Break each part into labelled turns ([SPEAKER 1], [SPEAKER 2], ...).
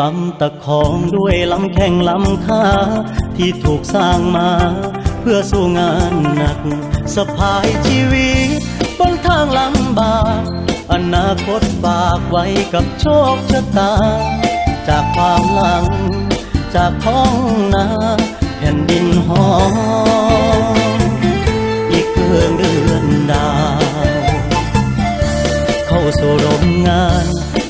[SPEAKER 1] ลำตะคองด้วยลำแข้งลำขาที่ถูกสร้างมา เพื่อสู้งานหนักสะพายชีวิตบนทางลำบากอนาคตฝากไว้กับโชคชะตา จากความหลัง จากท้องนาแผ่นดินหอมอีกเกืองเดือนดาว เข้าสู่โรงงาน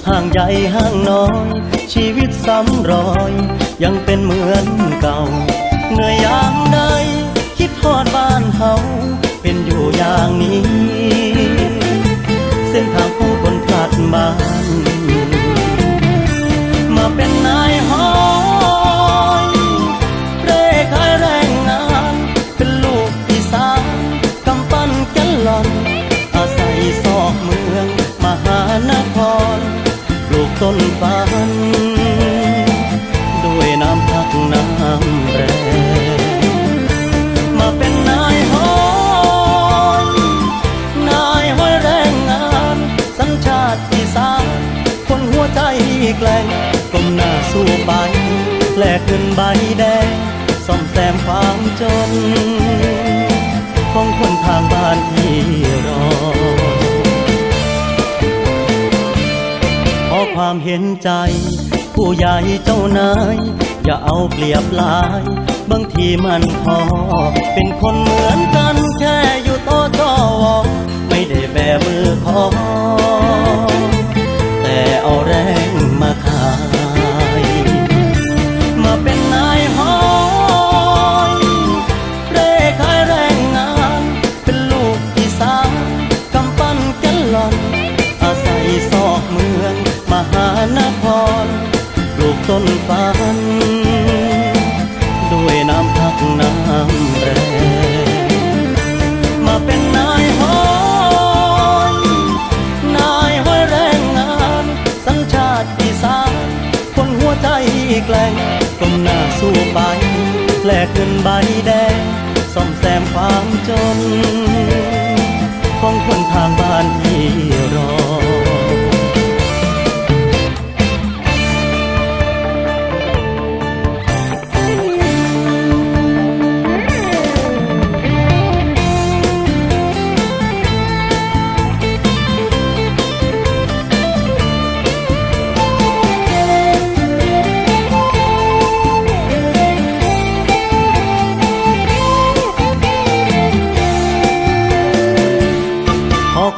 [SPEAKER 1] ห่างใหญ่ห่างน้อย ชีวิตซ้ำรอย ยังเป็นเหมือนเก่าเหนื่อยยามใดคิดทอดบ้านเฮาเป็นอยู่อย่างนี้ คนหัวใจแกล่งก้มหน้าสู้ไปแลกเงินใบแดงซ่อมแซมความจน ของคนทางบ้านที่รอ ขอความเห็นใจ ผู้ใหญ่เจ้านาย อย่าเอาเปรียบลาย บางทีมันพอ เป็นคนเหมือนกันแค่ แลกเงินใบแดงซ่อมแซมความจน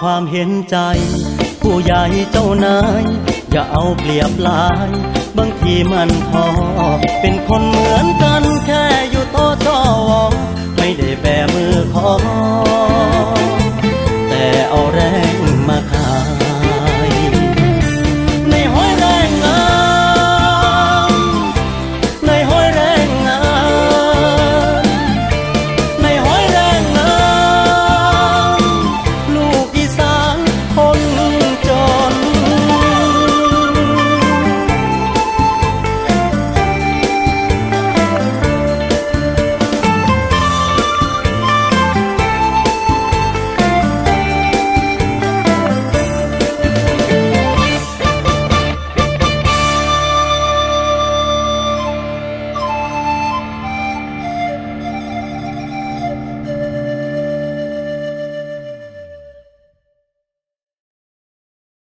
[SPEAKER 1] ความเห็นใจ ผู้ใหญ่เจ้านาย อย่าเอาเปรียบลาย บางทีมันพอ เป็นคนเหมือนกันแค่อยู่โต๊ะจอวไม่ได้แบมือขอ